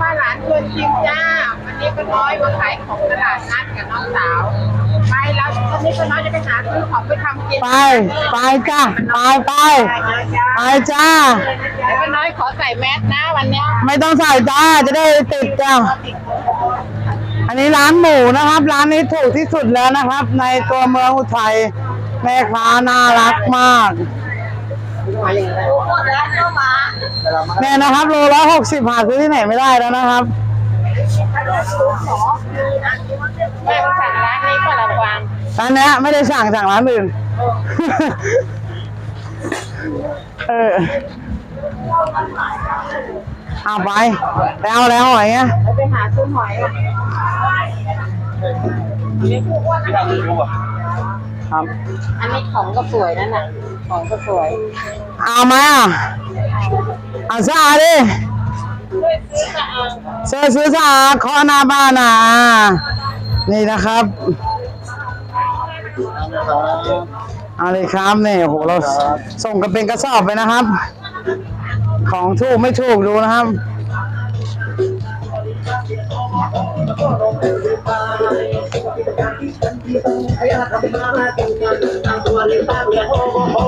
ป้าหลานชวนชิมจ้า วันนี้ก็น้อยมาขายของตลาดนัดกับน้องสาว ไปแล้ววันนี้ก็น้อยจะไปหาซื้อของไปทำกินไป ไปจ้าไปไปไปจ้าเดี๋ยวก็น้อยขอใส่แมสนะวันเนี้ยไม่ต้องใส่จ้าจะได้ติดจ้าอันนี้ร้านหมูนะครับ ร้านนี้ถูกที่สุดแล้วนะครับ ในตัวเมืองอุทัยแม่ค้าน่ารักมาก เนี่ยนะครับโลละหกสิบหาซื้อที่ไหนไม่ได้แล้วนะครับแม่มาสั่งร้านนี้ก็ระวังร้านเนี้ยไม่ได้สั่งสั่งร้านอื่น เออเอาไปแล้วแล้วหอยเงี้ยแล้วไปหาซื้อหอยครับอันนี้ของก็สวยนั่นน่ะ ของก็สวย เอามาเอาซาดิเสื้อซื้อซาขอหน้าบ้านนะนี่นะครับ เอาเลยครับนี่โอ้โหเราส่งกันเป็นกระสอบไปนะครับ ของถูกไม่ถูกดูนะครับ ไ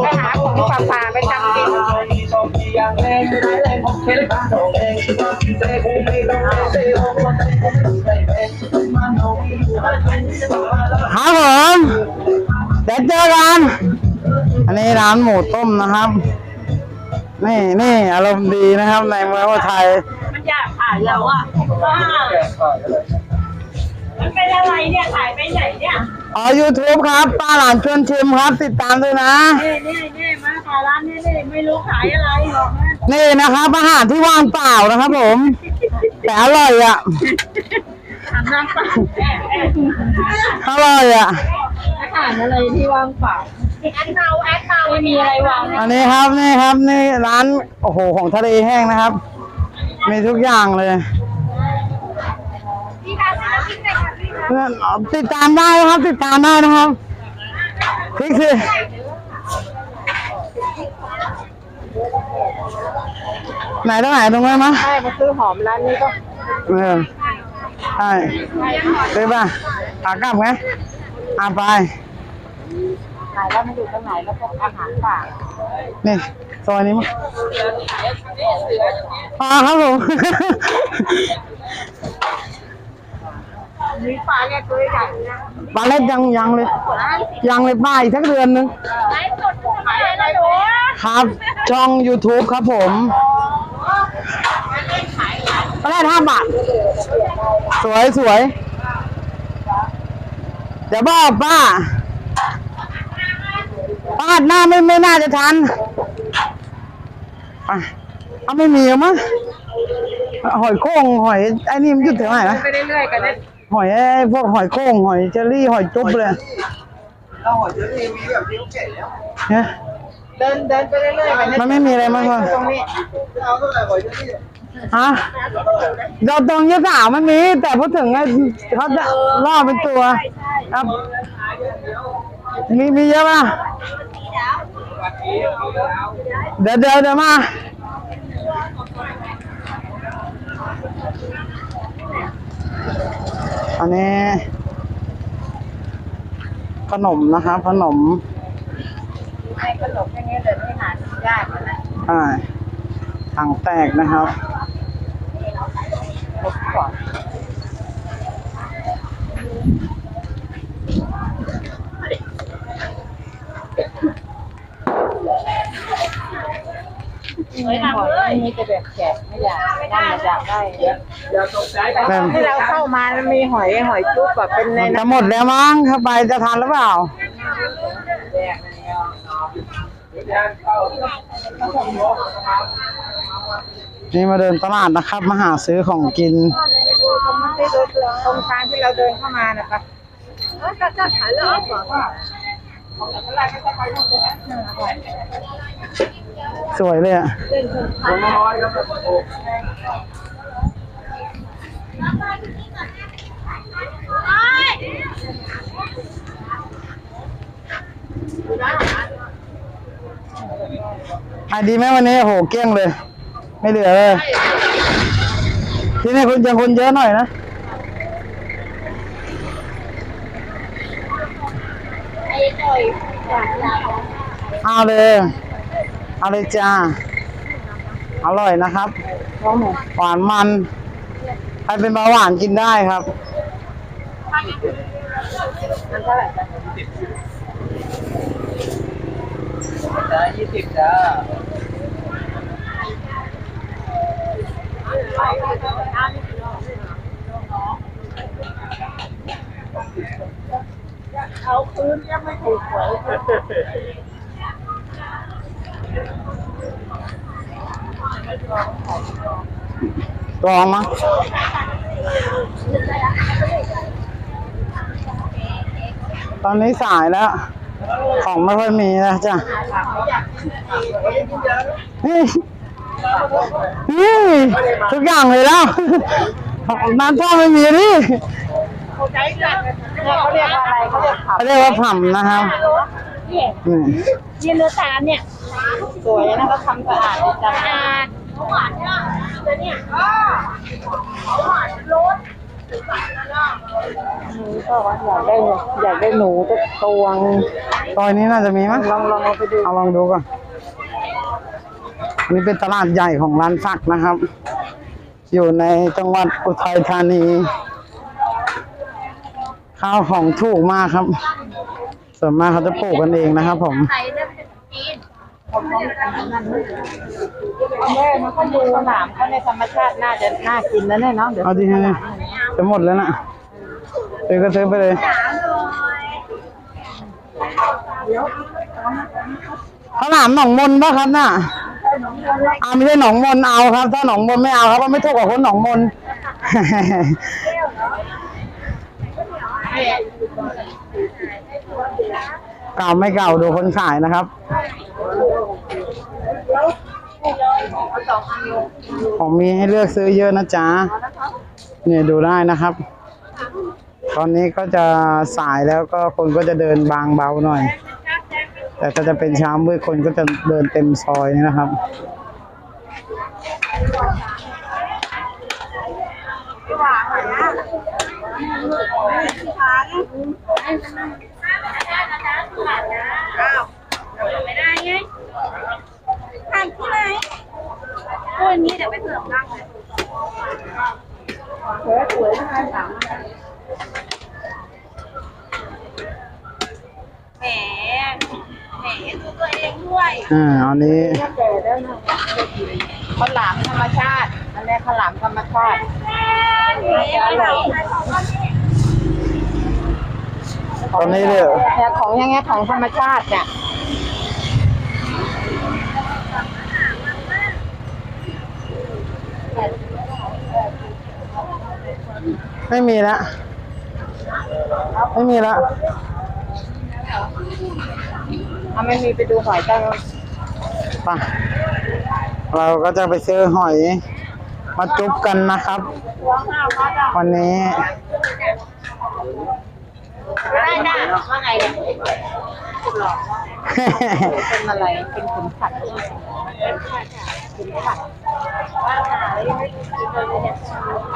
ปหาของฝากฝาไปทำกินครับผมเดี๋ยวเจอกันอันนี้ร้านหมูต้มนะครับ นี่นี่อารมณ์ดีนะครับในเมืองอุทัยมันอยากขายเราอะ ว่ามันเป็นอะไรเนี่ยขายไปไหนเนี่ยอ๋อ YouTube ครับป้าหลานชวนชิมครับ ติดตามด้วยนะเน่เน่เน่มาขายร้านนี้เน่ไม่รู้ขายอะไรหรอกนะนี่นะครับอาหารที่ว่างเปล่านะครับผม แต่อร่อยอะถามน้ำเปล่าอร่อยอะอาหารอะไรที่ว่างเปล่าแอดเมาแอดเมาไม่มีอะไรวางอันนี้ครับนี่ครับนี่ร้านโอ้โหของทะเลแห้งนะครับ มีทุกอย่างเลย ติดตามได้นะครับ ติดตามได้นะครับคลิกสิไหนตรงไหนตรงนั้นมั้ยใช่มาซื้อหอมร้านนี้ก็เออใช่ซื้อป่ะขากลับไงอาไปขายแล้วไม่ดูตรงไหนแล้วก็อาหารฝากนี่ซอยนี้มั้งอ่าครับผม มีปลาเนี่ยตัวใหญ่นะปลาเล็กยังยังเลย ยังเลยป้าอีกสักเดือนนึงขายสดขายอะไรหนูครับช่อง YouTube ครับผมปลาเล็กห้าบาท สวยสวยเดี๋ยวบอกป้าป้าหน้าไม่ไม่น่าจะทันอะเอาไม่มีหรอมั้งหอยโข่งหอยไอ้นี่มันหยุดถึงไหนนะไปเรื่อยๆกันได้ หอยไอ้พวกหอยโข่งหอยเจอรี่หอยจุ๊บเลยเราหอยเจอรี่มีแบบที่เขาเก่แล้วเนี่ยเดินเดินไปเรื่อยๆกันมันไม่มีอะไรมากกว่าตรงนี้เอาเท่าไหร่หอยเจอรี่ฮะเราตรงยี่สาวมันมี แต่พูดถึงไอ้เขาจะล่อเป็นตัวครับมีมีเยอะป่ะเดี๋ยวเดี๋ยวเดี๋ยวมา อันนี้ขนมนะครับขนมให้ขนมแค่นี้เดินไม่หาซื้อยากแล้วนะอ่าถังแตกนะครับรบก่อน สวยงามหอยเลยนี่จะแบบแกะไม่อยากนั่นมันอยากได้อย่าตกใจแต่ที่เราเข้ามามันมีหอยหอยจุ๊บแบบเป็นในมันจะน้ำหมดแล้วมั้งเข้าไปจะทันหรือเปล่าแดงเนี่ยนี่มาเดินตลาดนะครับ มาหาซื้อของกินไปดูตรงนั้นที่ดูตรงทางที่เราเดินเข้ามานะคะ สวยเลยอะน้อยครับโอ้ขายดีไหมวันนี้โหเกลี้ยงเลย ไม่เหลือเลย ที่นี่คนยังคนเยอะหน่อยนะ อยอยากอยากเอาเลย เอาเลยจ้า อร่อยนะครับหวานมัน ใครเป็นเบาหวานกินได้ครับ มันเท่าไหร่จ๊ะจ้ายี่สิบจ้าเอา คืนยังไม่ถูกหวยลองมั้งตอนนี้สายแล้ว ของไม่ค่อยมีแล้วจ้ะนี่นี่ทุกอย่างเลยแล้วน้ำท่อมไม่มีนี่ เนี่ยเขาเรียกว่าอะไรเขาเรียกผับเขาเรียกว่าผ่ำนะครับเนี่ยอืมยืนเนื้อตาลเนี่ยสวยนะเขาทำสะอาดดีจังอ่าหวานเนี่ยแล้วเนี่ยหนูก็ว่าอยากได้หนูอยากได้หนูตัวตัวงซอยนี้น่าจะมีมั้งลองลองเอาไปดูเอาลองดูก่อนนี่เป็นตลาดใหญ่ของร้านฝักนะครับ อยู่ในจังหวัดอุทัยธานี ข้าวของถูกมากครับ ส่วนมากเขาจะปลูกกันเองนะครับผม ไทยเนี่ยเป็นจีนแม่มันก็ดูสนามเขาในธรรมชาติน่าจะน่ากินนะเนี่ยเนาะเดี๋ยวเอาดีฮะจะหมดแล้วนะซื้อก็ซื้อไปเลย ข้าวหลามหนองมนป่ะครับน่ะเอาไม่ใช่หนองมนเอาครับ ถ้าหนองมนไม่เอาครับมันไม่ถูกกับคนหนองมน เก่าไม่เก่าดูคนขายนะครับ ของมีให้เลือกซื้อเยอะนะจ๊ะเนี่ยดูได้นะครับ ตอนนี้ก็จะสายแล้วก็คนก็จะเดินบางเบาหน่อย แต่ถ้าจะเป็นเช้ามืดคนก็จะเดินเต็มซอยนี่นะครับ ไม่ได้ไงทานที่ไหนตัวนี้เดี๋ยอ่าอันนั้นสามแหมแหมดูตัวเองด้วยอ่าอันนี้ข้าวหลามธรรมชาติ อันนี้ข้าวหลามธรรมชาติ ตอนนี้เลยเนี่ยของอยังไงยของธรรมชาติเนี่ย ไม่มีละ ไม่มีละ เอาไม่มีไปดูหอยจ้างไปเราก็จะไปซื้อหอยมาจุ๊บกันนะครับ วันนี้ ได้จ้ะว่าไงเนี่ยเป็นอะไร เป็นขุนผัดขุนผัด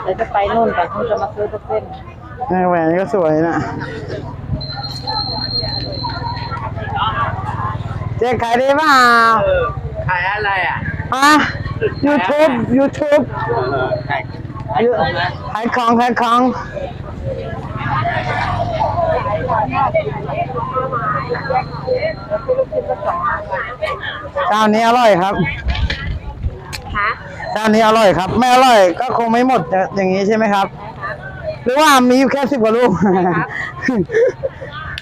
เดี๋ยวจะไปนู่นแต่เขาจะมาซื้อทุกเส้นในแหวนก็สวยนะเจ๊ขายได้เปล่าเออขายอะไรอะอะ YouTube YouTube ขายขายของขายของ เจ้านี้อร่อยครับคะเจ้านี้อร่อยครับ ไม่อร่อยก็คงไม่หมดอย่างนี้ใช่ไหมครับ หรือว่ามีอยู่แค่สิบกว่าลูก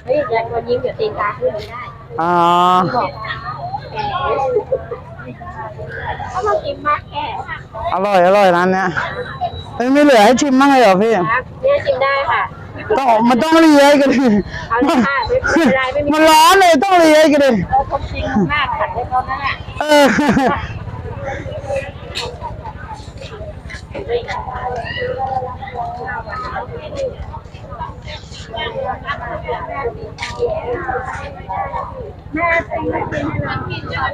เฮ้ยอยากวันยิ้มเดี๋ยวตีนกาขึ้นไม่ได้อ๋อเขามากินมากแค่อร่อยอร่อยร้านเนี้ยมันไม่เหลือให้ชิมบ้างเลยเหรอพี่ ต้องมันต้องเลียกันดิเอาเลยค่ะไม่เป็นไรไม่มีมันร้อนเลยต้องเลียกันดิเออผมจริงมากขัดให้เขานั่นแหละเออแม่เป็นอะไรเป็นอะไรกินจน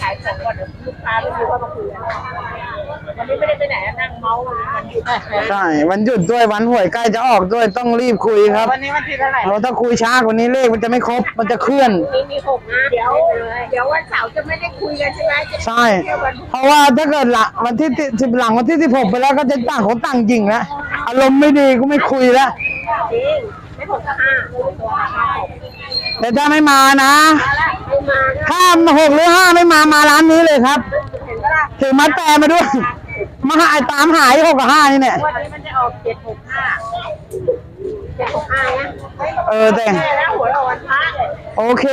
ขายของก่อนเดี๋ยวลูกค้าไปดูว่ามาคุยกัน ใช่วันหยุดด้วยวันหวยใกล้จะออกด้วยต้องรีบคุยครับวันนี้วันที่เท่าไหร่เพราะถ้าคุยช้ากว่านี้เลขมันจะไม่ครบมันจะเคลื่อนนี่มีหกนะเดี๋ยวเดี๋ยววันเสาร์จะไม่ได้คุยกันใช่ไหมจะใช่ เพราะว่าถ้าเกิดหลังวันที่สิบหลังวันที่สิบหกไปแล้วก็จะต่างคนต่างยิงแล้วอารมณ์ไม่ดีก็ไม่คุยแล้วจริงไม่หกก็ห้าตัวห้าหกแต่ถ้าไม่มานะไม่มาก็ถ้าหกหรือห้าไม่มามาร้านนี้เลยครับเห็นปะล่ะถือมาแต่มาด้วย มาหายตามหายหกกับห้านี่เนี่ยวันนี้มันจะออกเจ็ดหกห้าเจ็ดหกห้านะเออแต่แม่แล้วหัวเราวันพระเลยโอเค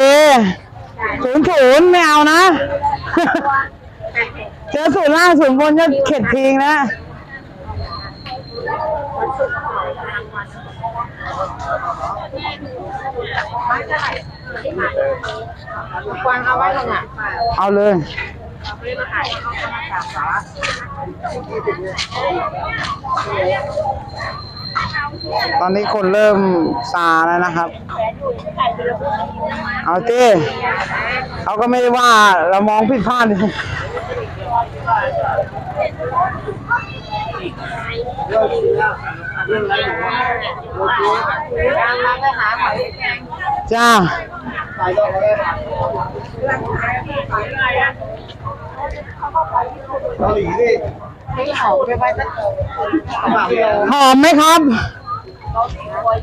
ศูนย์ศูนย์ไม่เอานะเจอศูนย์ล่างศูนย์บนก็เข็ดทิ้งนะกวางเอาไว้ตรงอะเอาเลย ตอนนี้คนเริ่มซาแล้วนะครับ เอาเจ้เขาก็ไม่ได้ว่าเรามองผิดพลาดจ้า หลีดิให้หอมไปไว้สักหมักเลยหอมไหมครับ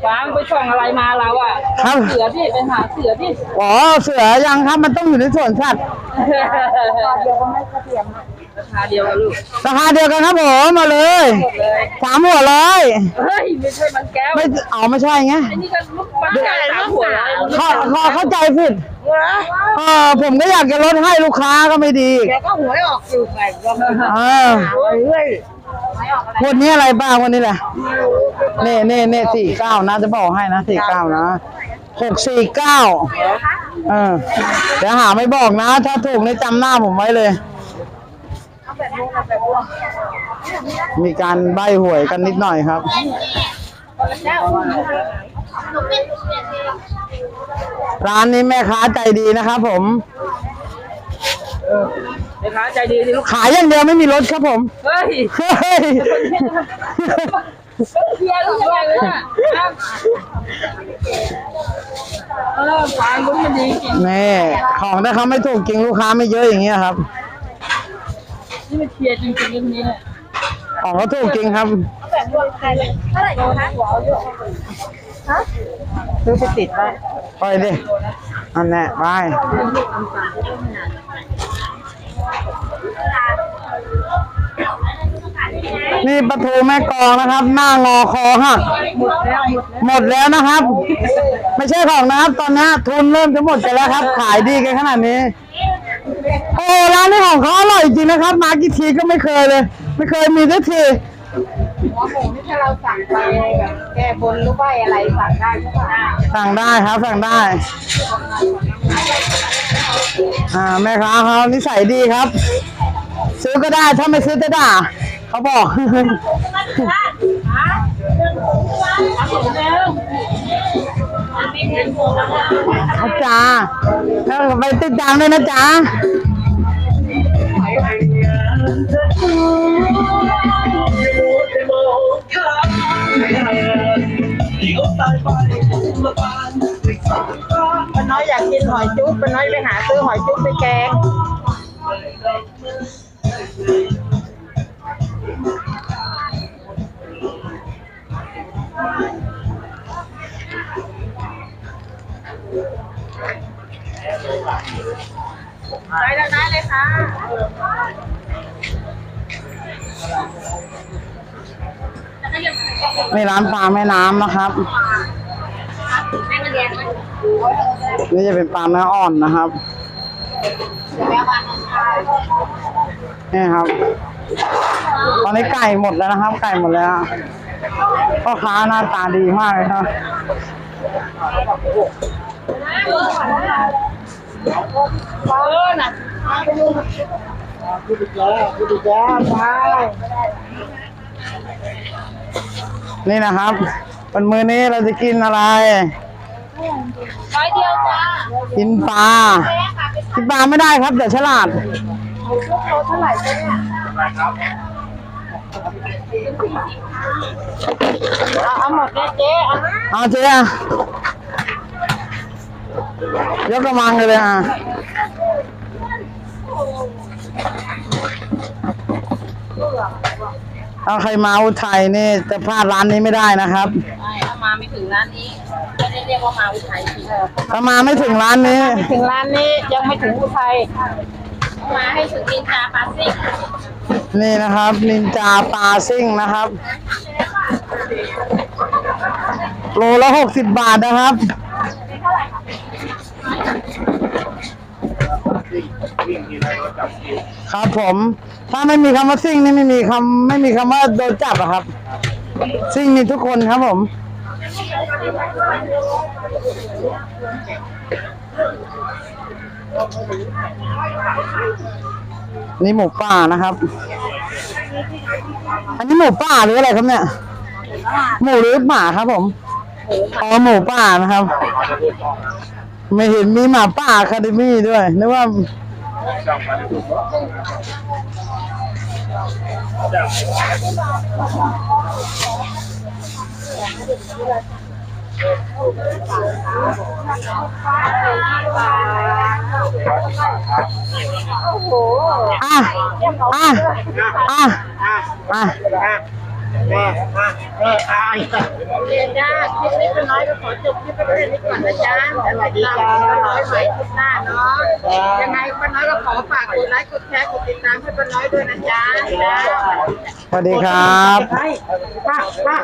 กลางไปส่องอะไรมาเราอะครับเสือที่ไปหาเสือที่อ๋อเสือยังครับมันต้องอยู่ในสวนสัตว์เดียวก็ไม่กระเทียม ราคาเดียวกันลูกราคาเดียวกันครับผมมาเลยหมดเลยสามหัวร้อยเฮ้ยไม่ใช่มันแก้วไม่เอาไม่ใช่ไงอันนี้ก็ลูกปันใหญ่สามหัวเลยขอขอเข้าใจผิดเออผมก็อยากจะลดให้ลูกค้าก็ไม่ดีแกก็หวยออกอยู่ไงก็ไม่เออเฮ้ยไม่ออกอะไรวันนี้อะไรบ้างวันนี้แหละเน่เน่เน่สี่เก้านะจะบอกให้นะสี่เก้านะหกสี่เก้าเออเดี๋ยวหาไม่บอกนะ ถ้าถูกนี่จำหน้าผมไว้เลย มีการใบหวยกันนิดหน่อยครับ ร้านนี้แม่ค้าใจดีนะครับผมแม่ค้าใจดีสิลูกขายอย่างเดียวไม่มีรถครับผม เฮ้ยเฮ้ยเพียร์ลูกใหญ่เลยอะเออฟางลุ้นมันดีจริงนี่ของถ้าเขาไม่ถูกจริงลูกค้าไม่เยอะอย่างเงี้ยครับ นี่มันเพียร์จริงๆอย่างนี้เนี่ยของเขาถูกจริงครับแบบรวมใครเลยเท่าไหร่คะหัวเอาเยอะฮะซื้อไปติดไว้ไปดิอันแน่ไปนี่ประตูแม่กลองนะครับ หน้างอคอหักหมดแล้วหมดแล้วหมดแล้วนะครับ ไม่ใช่ของนะครับ ตอนนี้ทุนเริ่มจะหมดกันแล้วครับ ขายดีกันขนาดนี้ โอ้ร้านนี้ของเขาอร่อยจริงนะครับ มากี่ทีก็ไม่เคยเลย ไม่เคยมีสักทีหัวหมูนี่ถ้าเราสั่งไปแบบแก้บนหรือใบอะไรสั่งได้ใช่ไหมสั่งได้ครับสั่งได้ อ่าแม่ค้าเขานิสัยดีครับ ซื้อก็ได้ถ้าไม่ซื้อจะด่าเขาบอกอาจารย์แล้วไปติดตามด้วยนะจ๊ะ ป้าน้อยอยากกินหอยจุ๊บป้าน้อย ในร้านปลาแม่น้ำนะครับ นี่จะเป็นปลาแม่อ่อนนะครับนี่ครับ ตอนนี้ไก่หมดแล้วนะครับ ไก่หมดแล้วพ่อค้าหน้าตาดีมากเลยครับเออน่ะ นี่นะครับวันมือนี้เราจะกินอะไร ร้อยเดียวจ้ากินปลา กินปลาไม่ได้ครับแต่ฉลาดชุบโลเท่าไหร่จ๊ะเนี่ยเอาเอาหมดเลยเจ๊เอาเอาเจ๊อะยกกระมังเลยอะเอาใครมาอุทัยนี่จะพลาดร้านนี้ไม่ได้นะครับ ใช่ถ้ามาไม่ถึงร้านนี้ไม่ได้เรียกว่ามาอุทัยทีถ้ามาไม่ถึงร้านนี้ไม่ถึงร้านนี้ยังไม่ถึงอุทัยมาให้ถึงนินจาปาซิ่งนี่นะครับ นินจาปลาซิ่งนะครับ โลละหกสิบบาทนะครับค รับผม ถ้าไม่มีคำว่าซิ่งนี่ไม่มีคำไม่มีคำว่าโดนจับอะครับ ซิ่งมีทุกคนครับผม นี่หมูป่านะครับ อันนี้หมูป่าหรืออะไรครับเนี่ย หมูหรือหมาครับผม อ๋อหมูป่านะครับ ไม่เห็นมีหมาป่าคาเดมี่ด้วยนึกว่าโอ้โหอะอะอะ อะเรียนจ้าคลิปนี้เป็นน้อยก็ขอจบคลิปไปเรื่อยนี้ก่อนนะจ๊ะสวัสดีจ้าป้าน้อยใหม่คลิปหน้าเนาะยังไงป้าน้อยก็ขอฝากกดไลค์กดแชร์กดติดตามให้ป้าน้อยด้วยนะจ๊ะจ้าสวัสดีครับป้าป้า